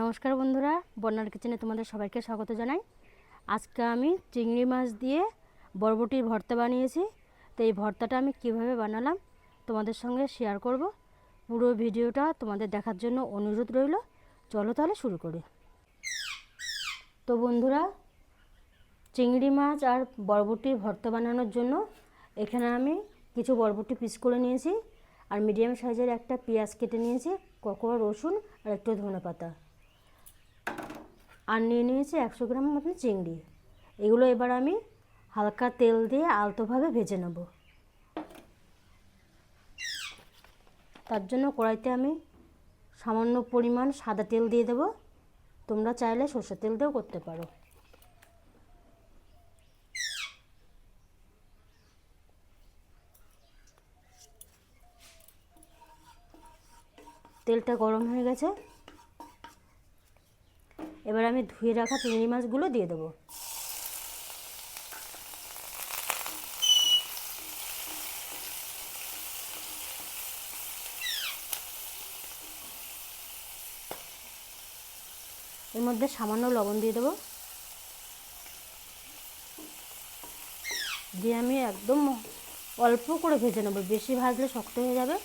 নমস্কার বন্ধুরা, বন্যার কিচেনে তোমাদের সবাইকে স্বাগত জানাই। আজকে আমি চিংড়ি মাছ দিয়ে বরবটির ভর্তা বানিয়েছি। তো এই ভর্তাটা আমি কীভাবে বানালাম তোমাদের সঙ্গে শেয়ার করব। পুরো ভিডিওটা তোমাদের দেখার জন্য অনুরোধ রইল। চলো তাহলে শুরু করি। তো বন্ধুরা, চিংড়ি মাছ আর বরবটির ভর্তা বানানোর জন্য এখানে আমি কিছু বরবটি পিস করে নিয়েছি। আর মিডিয়াম সাইজের একটা পেঁয়াজ কেটে নিয়েছি ককড়া রসুন আর একটু ধনে পাতা আর নিয়ে নিয়েছি একশো গ্রাম মতন চিংড়ি। এগুলো এবার আমি হালকা তেল দিয়ে আলতোভাবে ভেজে নেব। তার জন্য কড়াইতে আমি সামান্য পরিমাণ সাদা তেল দিয়ে দেব। তোমরা চাইলে সর্ষের তেল দিয়েও করতে পারো। তেলটা গরম হয়ে গেছে। এবার আমি ধুয়ে রাখা চিংড়ি মাছগুলো দিয়ে দেবো। এর মধ্যে সামান্য লবণ দিয়ে দেবো। দিয়ে আমি একদম অল্প করে ভেজে নেব, বেশি ভাজলে শক্ত হয়ে যাবে।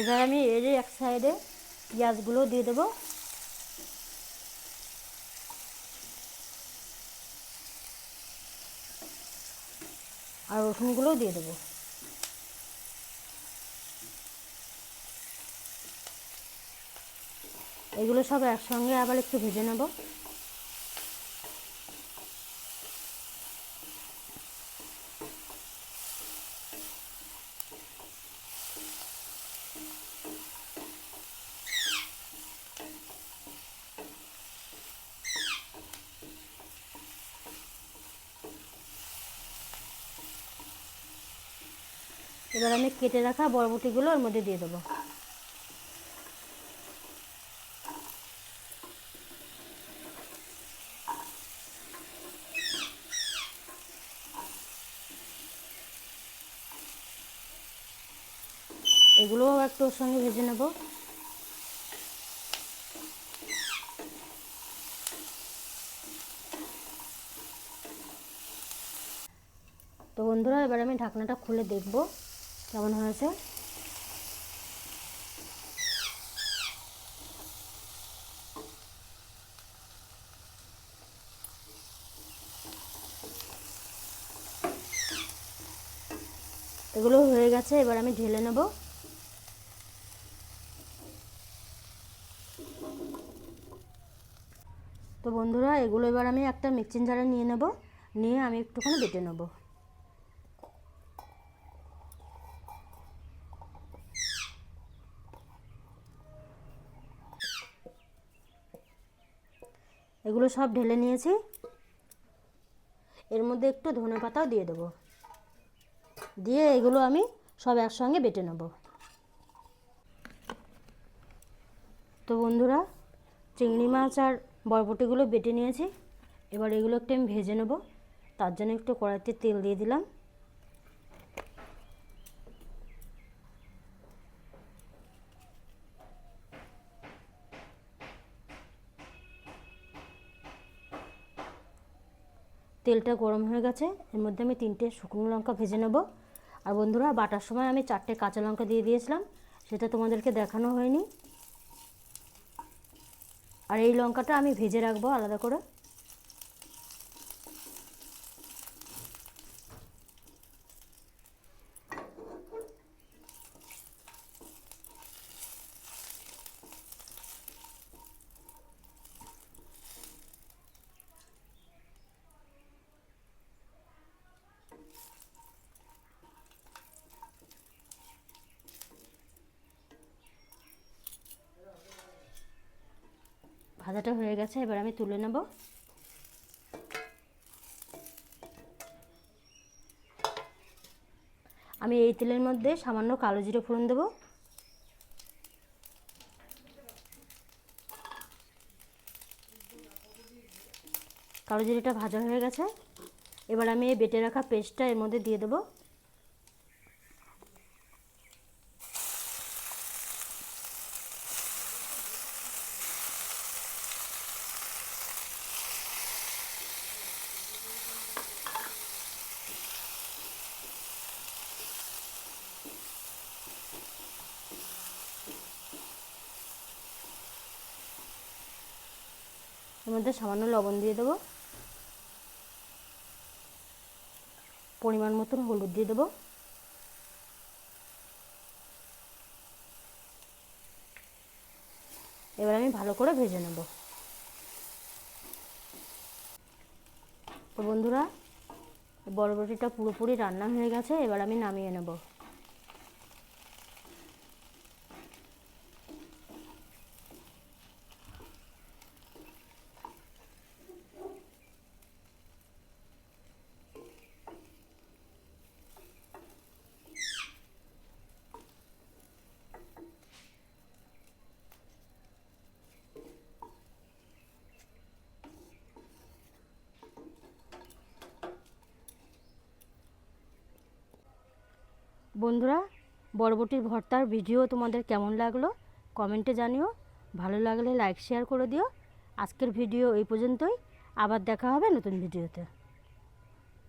এবার আমি এর এক সাইডে পেঁয়াজগুলো দিয়ে দেবো। আর রসুনগুলোও দিয়ে দেবো। এগুলো সব একসঙ্গে আবার একটু ভেজে নেব। এবার আমি কেটে রাখা বরবটিগুলো ওর মধ্যে দিয়ে দেবো। এগুলোও একটু ওর সঙ্গে ভেজে নেব। তো বন্ধুরা, এবার আমি ঢাকনাটা খুলে দেখব। কেমন হয়েছে? এগুলো হয়ে গেছে, এবার আমি ঢেলে নেব। তো বন্ধুরা, এগুলো এবার আমি একটা মিক্সিং জারে নিয়ে নেব, নিয়ে আমি একটুখানি বেটে নেব। এগুলো সব ঢেলে নিয়েছি। এর মধ্যে একটু ধনে পাতাও দিয়ে দেবো। দিয়ে এগুলো আমি সব একসঙ্গে বেটে নেব। তো বন্ধুরা, চিংড়ি মাছ আর বরবটিগুলো বেটে নিয়েছি। এবার এগুলো একটু আমি ভেজে নেব। তার জন্য একটু কড়াইতে তেল দিয়ে দিলাম। তেলটা গরম হয়ে গেছে। এর মধ্যে আমি তিনটে শুকনো লঙ্কা ভেজে নেব। আর বন্ধুরা, বাটার সময় আমি চারটে কাঁচা লঙ্কা দিয়ে দিয়েছিলাম। সেটা তোমাদেরকে দেখানো হয়নি। আর এই লঙ্কাটা আমি ভেজে রাখব আলাদা করে। ভাজাটা হয়ে গেছে, এবার আমি তুলে নেব। আমি এই তেলের মধ্যে সামান্য কালো জিরে ফোড়ন দেবো। কালো জিরেটা ভাজা হয়ে গেছে। এবার আমি এই বেটে রাখা পেস্টটা এর মধ্যে দিয়ে দেবো। এর মধ্যে সামান্য লবণ দিয়ে দেবো। পরিমাণ মতন হলুদ দিয়ে দেবো। এবার আমি ভালো করে ভেজে নেব। তো বন্ধুরা, বরবটিটা পুরোপুরি রান্না হয়ে গেছে, এবার আমি নামিয়ে নেব। বন্ধুরা, বরবটির ভর্তার ভিডিও তোমাদের কেমন লাগল কমেন্টে জানিও। ভালো লাগলে লাইক, শেয়ার করে দিও। আজকের ভিডিও এই পর্যন্তই। আবার দেখা হবে নতুন ভিডিওতে।